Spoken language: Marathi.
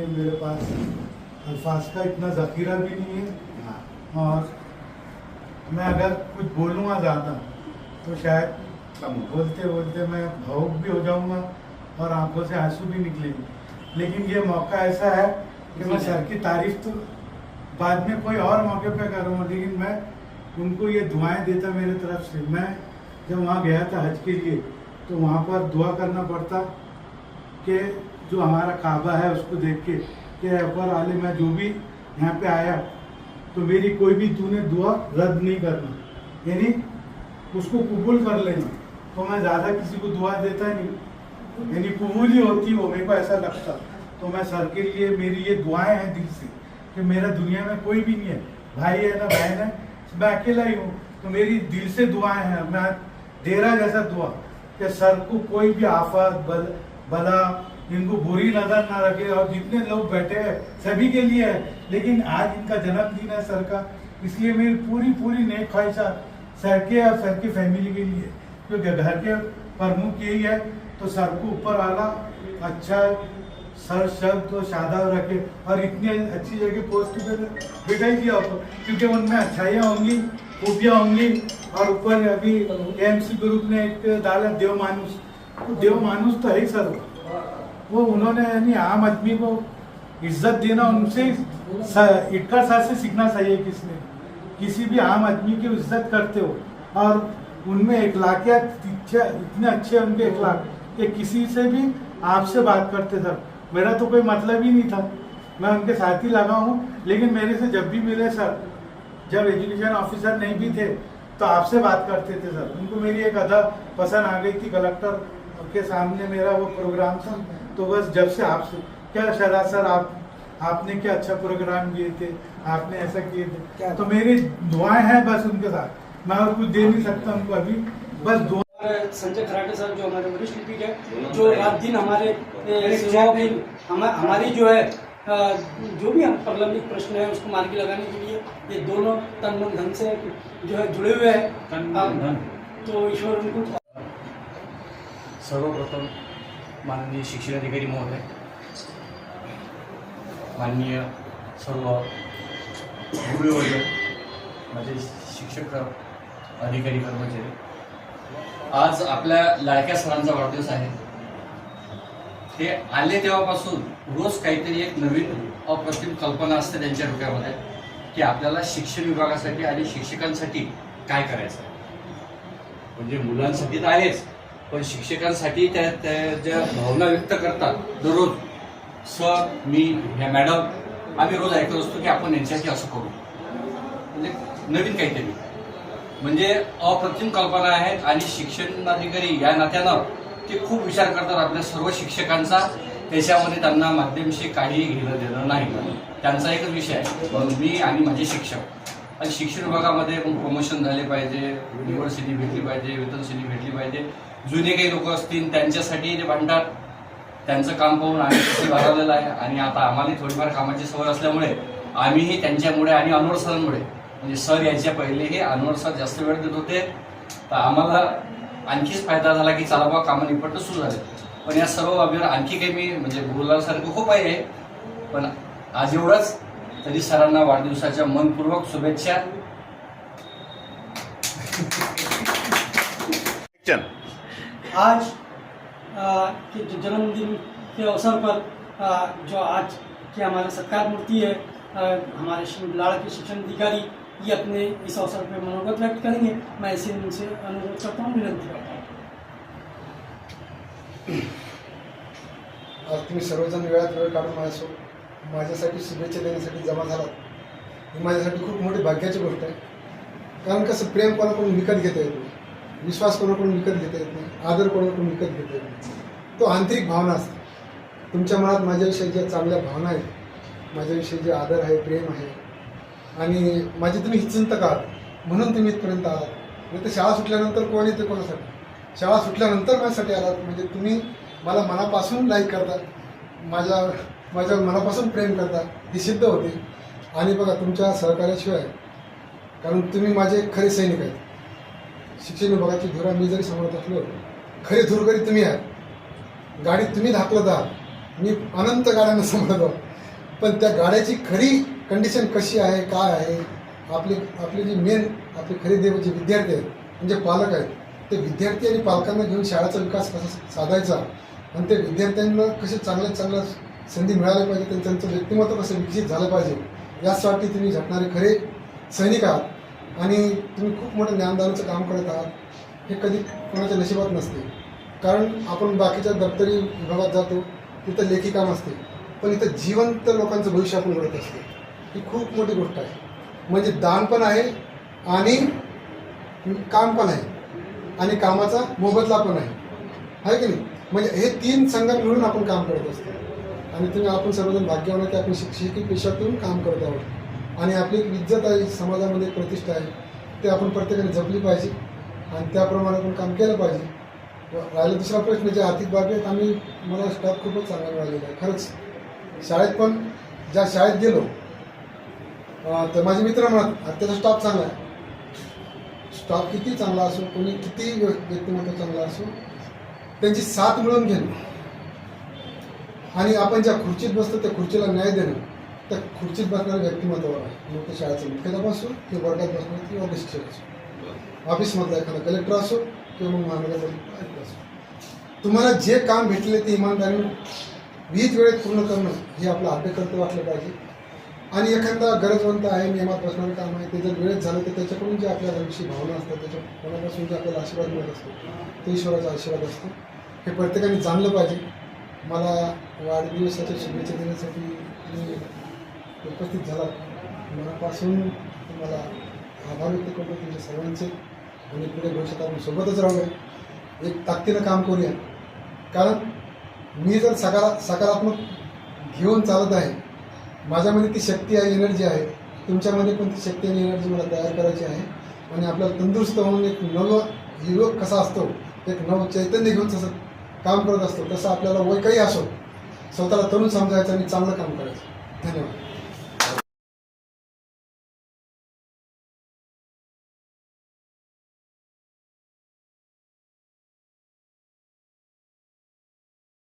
है मेरे पास। अल्फाज का इतना ज़ख़ीरा भी नहीं है। हाँ। और मैं अगर कुछ बोलूँगा ज़्यादा तो शायद बोलते बोलते मैं भावुक भी हो जाऊँगा और आँखों से आँसू भी निकलेंगे। लेकिन ये मौका ऐसा है कि मैं सर की तारीफ़ तो बाद में कोई और मौके पे करूँगा लेकिन मैं उनको ये दुआएँ देता मेरे तरफ़ से। मैं जब वहाँ गया था हज के लिए तो वहाँ पर दुआ करना पड़ता कि जो हमारा काबा है उसको देख के कि ऊपर वाले मैं जो भी यहाँ पे आया तो मेरी कोई भी, तूने दुआ रद्द नहीं करना। यानी उसको कबूल कर लेना। तो मैं ज़्यादा किसी को दुआ देता नहीं। यानी कबूल ही होती, वो मेरे को ऐसा लगता। तो मैं सर के लिए मेरी ये दुआएँ हैं दिल से कि मेरा दुनिया में कोई भी नहीं है। भाई है ना, बहन है, मैं अकेला ही हूँ। तो मेरी दिल से दुआएँ हैं। मैं रहा जैसा दुआ कि सर को कोई भी आफत बल बला इनको बुरी नज़र ना रखे और जितने लोग बैठे हैं, सभी के लिए है। लेकिन आज इनका जन्मदिन है सर का। इसलिए मेरी पूरी पूरी नेक ख्वाहिशा सर के और सर की फैमिली के लिए क्योंकि घर के प्रमुख यही है। तो सर को ऊपर वाला अच्छा सर शब्द और शादाब रखे और इतनी अच्छी जगह पोस्ट पे बिठाई दिया ऊपर क्योंकि उनमें अच्छाइयाँ होंगी, खूबियाँ होंगी और ऊपर अभी एमसी ग्रुप ने एक डाला देव मानुस तो देव मानुस तो है ही सर। वो। उन्होंने, यानी आम आदमी को इज़्ज़त देना, उनसे स- इटकर सर से सीखना चाहिए किसने? किसी भी आम आदमी की इज़्ज़त करते हो, और उनमें इखलाकियात इच्छा- इतने अच्छे उनके इखलाक, कि किसी से भी आपसे बात करते सर। मेरा तो कोई मतलब ही नहीं था। मैं उनके साथ ही लगा हूँ, लेकिन मेरे से जब भी मिले सर, जब एजुकेशन ऑफिसर नहीं भी थे तो आपसे बात करते थे सर। उनको मेरी एक अदा पसंद आ गई थी कलेक्टर के सामने मेरा वो प्रोग्राम था। तो बस जब से आपसे क्या शरा सर आप आपने क्या अच्छा प्रोग्राम किए थे? आपने ऐसा किए थे? तो मेरी दुआएँ हैं बस उनके साथ। मैं और कुछ दे नहीं सकता उनको अभी। बस दुआ संजय खराटे साहब जो हमारे वरिष्ठ लिपिक है जो रात दिन हमारे सेवाओं की हम, हमारी जो है जो भी हम प्रलंबित प्रश्न है उसको मार्गी लगाने के लिए ये दोनों तन मन धन से जो है जुड़े हुए हैं। तो ईश्वर उनको सर्वप्रथम माननीय शिक्षणाधिकारी महोदय माननीय सर्व गुरुवर्ग माझे शिक्षक अधिकारी कर्मचारी आज आपल्या लाडक्या सरांचा वाढदिवस आहे. ते आले तेव्हापासून रोज काहीतरी एक नवीन अप्रतिम कल्पना असते त्यांच्या डोक्यामध्ये की आपल्याला शिक्षण विभागासाठी आणि शिक्षकांसाठी काय करायचं? म्हणजे मुलांसाठी तर आहेच पण शिक्षकांसाठी त्या त्या ज्या भावना व्यक्त करतात दररोज सर मी या मॅडम आम्ही रोज ऐकत असतो की आपण यांच्यासाठी असं करू. म्हणजे नवीन काहीतरी. म्हणजे अप्रतिम कल्पना आहेत आणि शिक्षणाधिकारी या नात्यानं ते खूप विचार करतात आपल्या सर्व शिक्षकांचा. त्याच्यामध्ये त्यांना माध्यमशी काही घेणं देणं नाही. त्यांचा एकच विषय आहे मी आणि माझे शिक्षक. आणि शिक्षण विभागामध्ये प्रमोशन झाले पाहिजे युनिव्हर्सिटी भेटली पाहिजे वेतनश्रेणी भेटली पाहिजे. जुने काही लोक असतील त्यांच्यासाठी ते भांडतात त्यांचं काम पाहून आम्ही किती भारावलेलं आहे. आणि आता आम्हाला थोडीफार कामाची सवय असल्यामुळे आम्हीही त्यांच्यामुळे आणि अनवर सरांमुळे म्हणजे सर याच्या पहिले हे अनवर सर जास्त वेळ देत होते. तर आम्हाला आणखीच फायदा झाला की चला बा कामं निपटणं सुरू झाले. पण या सर्व बाबीवर आणखी काही मी म्हणजे बोलण्यासारखं खूप आहे. पण आज एवढंच. तरी सरांना वाढदिवसाच्या मनपूर्वक शुभेच्छा. चल. आज के जो जन्मदिन के अवसर पर जो आज की हमारे सत्कार मूर्ति है हमारे श्री लाड़ के शिक्षण अधिकारी ये अपने इस अवसर पर मनोगत व्यक्त करेंगे। मैं इसे उनसे अनुरोध करता हूँ विनंती करता हूँ। आज तुम्ही सर्वजण वेळात वेळ काढून माझ्यासो माझ्यासाठी शुभेच्छा देण्यासाठी जमा झालात. ही माझ्यासाठी खूप मोठी भाग्याची गोष्ट आहे. कारण कसं प्रेम कोणाकडून विकत घेता येतो विश्वास कोणाकडून विकत घेता येत नाही आदर कोणाकडून विकत घेता येत नाही. तो आंतरिक भावना असते. तुमच्या मनात माझ्याविषयी ज्या चांगल्या भावना आहेत माझ्याविषयी जे आदर आहे प्रेम आहे आणि माझी तुम्ही चिंतक आहात? म्हणून तुम्ही इथपर्यंत आलात नाही तर शाळा सुटल्यानंतर कोण येते कोणासाठी? शाळा सुटल्यानंतर माझ्यासाठी आलात. म्हणजे तुम्ही मला मनापासून लाईक करता माझ्या माझ्या मनापासून प्रेम करता ही सिद्ध होते. आणि बघा तुमच्या सहकार्याशिवाय कारण तुम्ही माझे खरे सैनिक आहेत. शिक्षण विभागाची धुरा मी जरी सांगत असलो खरी धुरकरी तुम्ही आहात. गाडी तुम्ही धाकलत आहात. मी अनंत गाड्यांना सांगतो पण त्या गाड्याची खरी कंडिशन कशी आहे काय आहे आपले आपले जे मेन आपले खरे देव जे विद्यार्थी आहेत म्हणजे पालक आहेत ते विद्यार्थी आणि पालकांना घेऊन शाळेचा विकास कसा साधायचा आणि ते विद्यार्थ्यांना कसे चांगल्यात चांगल्या संधी मिळाल्या पाहिजे त्यांचं त्यांचं व्यक्तिमत्व कसं विकसित झालं पाहिजे यासाठी तुम्ही झटणारे खरे सैनिक आहात. आणि तुम्ही खूप मोठं ज्ञानदानाचं काम करत आहात हे कधी कोणाच्या नशिबात नसते. कारण आपण बाकीच्या दप्तरी विभागात जातो तिथं लेखी काम असते पण इथं जिवंत लोकांचं भविष्य आपण घडत असते. ही खूप मोठी गोष्ट आहे. म्हणजे दान पण आहे आणि काम पण आहे. आणि कामाचा मोबदला पण आहे. आहे की नाही? म्हणजे हे तीन संघ मिळून आपण काम करत असतो. आणि तुम्ही आपण सर्वजण भाग्यवान आहे की आपण शिक्षकी पेशातून काम करत आहोत. आणि आपली एक इज्जत आहे समाजामध्ये एक प्रतिष्ठा आहे ते आपण प्रत्येकाने जपली पाहिजे आणि त्याप्रमाणे आपण काम केलं पाहिजे. राहिला दुसरा प्रश्न जे आर्थिक बाबतीत आम्ही मला स्टाफ खूपच चांगला मिळालेला आहे. खरंच शाळेत पण ज्या शाळेत गेलो तर माझे मित्र म्हणत त्याचा स्टाफ चांगला आहे. स्टाफ किती चांगला असो कोणी किती व्यक्तिमत्व चांगला असो त्यांची साथ मिळवून घेणं आणि आपण ज्या खुर्चीत बसतो त्या खुर्चीला न्याय देणं. त्या खुर्चीत बसणाऱ्या व्यक्तिमत्वावर आहे. मग ते शाळेचं मुख्याध्यापक असो किंवा वर्गात बसणार किंवा शिक्षक असो. ऑफिसमधला एखादा कलेक्टर असो किंवा मग महानगरपालिका आयुक्त असो. तुम्हाला जे काम भेटले ते इमानदारीने वीज वेळेत पूर्ण करणं हे आपलं आद्य कर्तव्य वाटलं पाहिजे. आणि एखादा गरजवंत आहे नियमात बसणारं काम आहे ते जर वेळेत झालं तर त्याच्याकडून जे आपल्या विषयी भावना असतात त्याच्या कोणापासून जे आपल्याला आशीर्वाद मिळत असतो ते ईश्वराचा आशीर्वाद असतो. हे प्रत्येकाने जाणलं पाहिजे. मला वाढदिवसाच्या शुभेच्छा देण्यासाठी उपस्थित झाला. मनापासून तुम्हाला आभार व्यक्त करतो. तुमच्या सर्वांचे आणि पुढे भविष्यात आपण सोबतच राहूया. एक ताकदीनं काम करूया. कारण मी जर सकारा सकारात्मक घेऊन चालत आहे माझ्यामध्ये ती शक्ती आहे एनर्जी आहे तुमच्यामध्ये पण ती शक्ती आणि एनर्जी मला तयार करायची आहे. आणि आपल्याला तंदुरुस्त होऊन एक नव युवक कसा असतो एक नव चैतन्य घेऊन जसं काम करत असतो तसं आपल्याला वय काही असो स्वतःला तरुण समजायचं आणि चांगलं काम करायचं. धन्यवाद.